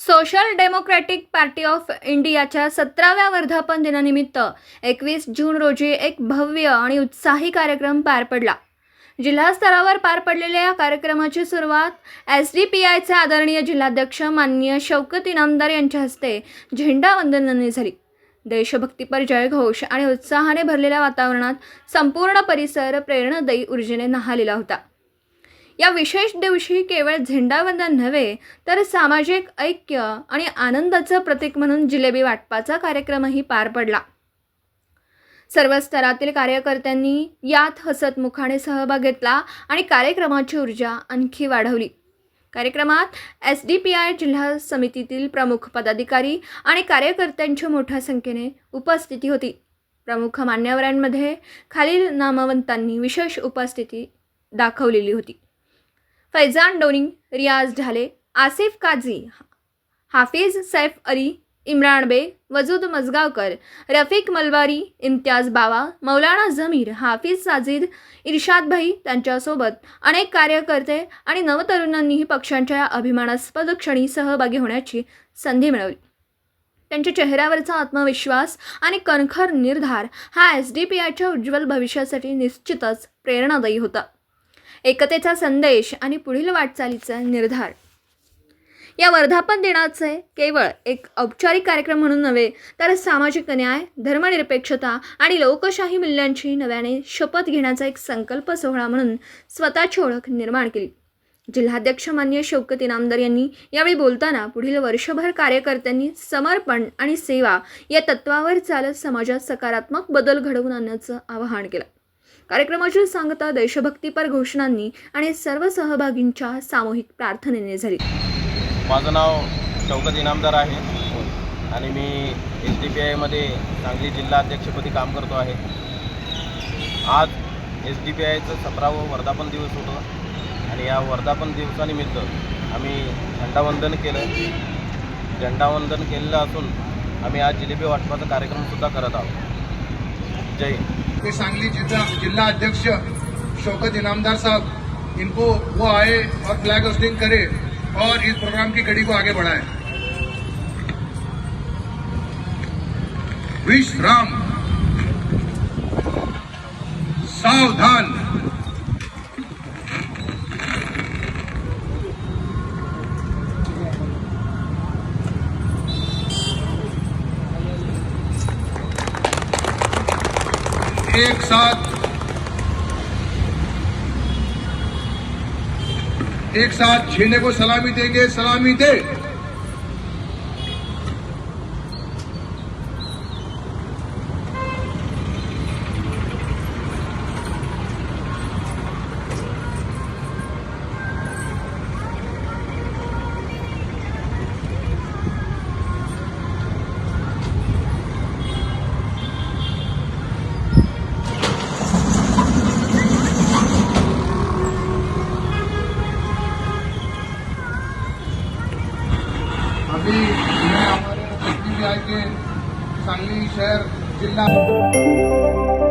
Social democratic party of इंडियाच्या सतराव्या वर्धापन दिनानिमित्त एकवीस जून रोजी एक भव्य आणि उत्साही कार्यक्रम पार पडला. जिल्हा स्तरावर पार पडलेल्या या कार्यक्रमाची सुरुवात एस डी पी आयचे आदरणीय जिल्हाध्यक्ष माननीय शौकत इनामदार यांच्या हस्ते झेंडा वंदनाने झाली. देशभक्तीपर जयघोष आणि उत्साहाने भरलेल्या वातावरणात संपूर्ण परिसर प्रेरणादायी ऊर्जेने नहालेला होता. या विशेष दिवशी केवळ झेंडावंदन नव्हे तर सामाजिक ऐक्य आणि आनंदाचं प्रतीक म्हणून जिलेबी वाटपाचा कार्यक्रमही पार पडला. सर्व स्तरातील कार्यकर्त्यांनी यात हसतमुखाने सहभाग घेतला आणि कार्यक्रमाची ऊर्जा आणखी वाढवली. कार्यक्रमात एस डी पी आय जिल्हा समितीतील प्रमुख पदाधिकारी आणि कार्यकर्त्यांची मोठ्या संख्येने उपस्थिती होती. प्रमुख मान्यवरांमध्ये खालील नामवंतांनी विशेष उपस्थिती दाखवलेली होती. फैजान डोनिंग रियाज ढाले आसिफ काझी हाफिज सैफ अली इम्रान बेग वजूद मजगावकर रफिक मलवारी इम्तियाज बावा मौलाना जमीर हाफिज साजिद इर्शाद भाई त्यांच्यासोबत अनेक कार्यकर्ते आणि नवतरुणांनीही पक्षांच्या या अभिमानास्पद क्षणी सहभागी होण्याची संधी मिळवली. त्यांच्या चेहऱ्यावरचा आत्मविश्वास आणि कणखर निर्धार हा एस डी पी आयच्या उज्ज्वल भविष्यासाठी निश्चितच प्रेरणादायी होता. एकतेचा संदेश आणि पुढील वाटचालीचा निर्धार. या वर्धापन दिनाचे केवळ एक औपचारिक कार्यक्रम म्हणून नव्हे तर सामाजिक न्याय धर्मनिरपेक्षता आणि लोकशाही मूल्यांची नव्याने शपथ घेण्याचा एक संकल्प सोहळा म्हणून स्वतःची ओळख निर्माण केली. जिल्हाध्यक्ष मान्य शौकत इनामदार यांनी यावेळी बोलताना पुढील वर्षभर कार्यकर्त्यांनी समर्पण आणि सेवा या तत्वावर चालत समाजात सकारात्मक बदल घडवून आणण्याचं आवाहन केलं. कार्यक्रमाची सांगता देशभक्तीपर घोषणांनी आणि सर्व सहभागींच्या सामूहिक प्रार्थनेने झाली. माझं नाव शौकत इनामदार आहे आणि मी एस डी पी आयमध्ये सांगली जिल्हा अध्यक्षपदी काम करतो आहे. आज एस डी पी आयचं सतरावं वर्धापन दिवस होतं आणि या वर्धापन दिवसानिमित्त आम्ही झेंडावंदन केलं. झेंडावंदन केलेलं असून आम्ही आज जिलेबी वाटपाचा कार्यक्रमसुद्धा करत आहोत. जय हिंद. के सांगली जिला जिला अध्यक्ष शौकत इनामदार साहब, इनको वो आए और फ्लैग होस्टिंग करे और इस प्रोग्राम की कड़ी को आगे बढ़ाए। विश्राम। सावधान। एक साथ। एक साथ छीने को सलामी देंगे सलामी दे। मैं हमारे सांगली शहर जिल्हा